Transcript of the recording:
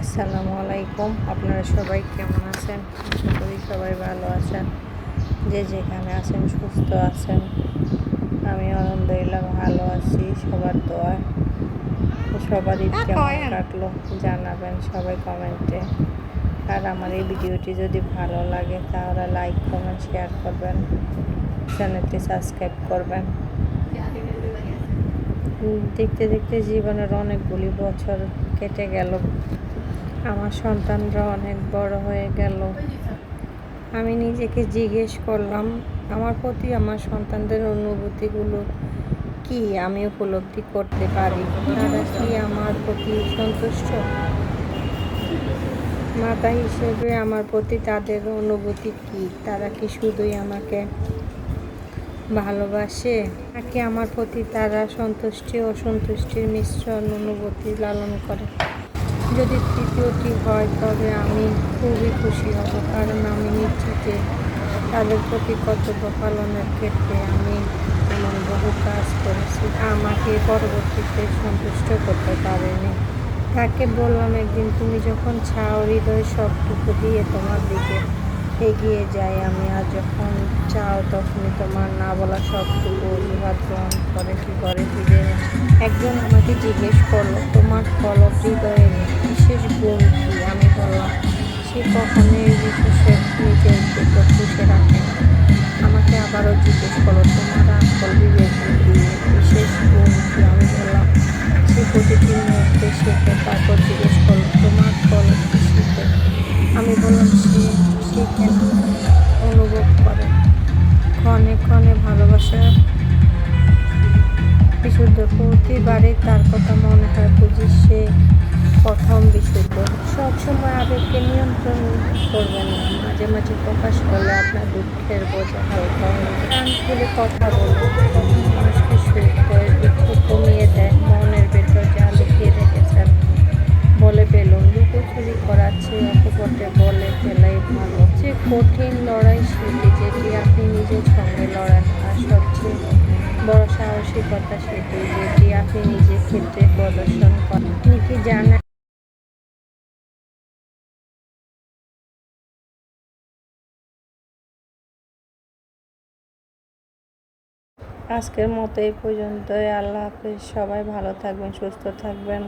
আসসালামু আলাইকুম। আপনারা সবাই কেমন আছেন? আশা করি সবাই ভালো আছেন। যে যেখানে আছেন সুস্থ আছেন। আমি আলহামদুলিল্লাহ ভালো আছি সবার দোয়ায় তো সবারই কেমন কাটলো জানাবেন সবাই কমেন্টে। আর আমার এই ভিডিওটি যদি ভালো লাগে তাহলে লাইক কমেন্ট শেয়ার করবেন। চ্যানেলটি সাবস্ক্রাইব করবেন। দেখতে দেখতে জীবনের অনেকগুলি বছর কেটে গেল। আমার সন্তানরা অনেক বড় হয়ে গেল। আমি নিজেকে জিজ্ঞেস করলাম, আমার প্রতি আমার সন্তানদের অনুভূতিগুলো কি? আমি উপলব্ধি করতে পারি? তারা কি আমার প্রতি সন্তুষ্ট? মাতা হিসেবে আমার প্রতি তাদের অনুভূতি কি? তারা কি শুধুই আমাকে ভালোবাসে? নাকি আমার প্রতি তারা সন্তুষ্টি ও সন্তুষ্টির মিশ্রণ অনুভূতি লালন করে? যদি তৃতীয়টি হয়, তবে আমি খুবই খুশি হব, কারণ আমি যে তাদের প্রতি কর্তব্য পালনের ক্ষেত্রে আমি এমন বহু কাজ করেছি, আমাকে পরবর্তীতে সন্তুষ্ট করতে পারেনি। তাকে বললাম, একদিন তুমি যখন ছাও হৃদয় সবটুকু দিয়ে তোমার দিকে এগিয়ে যাই আমি আর যখন চাও তখনই তোমার না বলা সবটুকু অজুহাত গ্রহণ করে কি করে ফিরে একজন আমাকে জিজ্ঞেস করল, তোমার কলক হৃদয়ের বিশেষ গুণ কি? আমি বললাম, সে কখনোই বিশেষের নিজের খুশি রাখে আমাকে আবারও জিজ্ঞেস করল, তোমার আকল বিবেক বিশেষ গুণ কি? আমি বললাম, সে প্রতিটি মুহূর্তে শেখে তারপর জিজ্ঞেস করল, তোমার কলক কি শিখে আমি বললাম সে শিখে না অনুভব করে। ক্ষণে ক্ষণে ভালোবাসা। বিশুদ্ধ প্রতিবারই তার কথা মনে হয় বুঝি সে প্রথম বিশুদ্ধ। সবসময় আবেগকে নিয়ন্ত্রণ করবেন না। মাঝে মাঝে প্রকাশ করলে আপনার দুঃখের বোঝা হালকা হবে কান খুলে কথা বলুন কঠিন লড়াই সেটি যেটি আপনি নিজের সঙ্গে লড়েন, আর সবচেয়ে বড় সাহসিকতা সেটি যেটি আপনি নিজের ক্ষেত্রে প্রদর্শন করেন। আপনি কি জানেন আজকের মতো এই পর্যন্তই। আল্লাহ হাফিজ। সবাই ভালো থাকবেন, সুস্থ থাকবেন।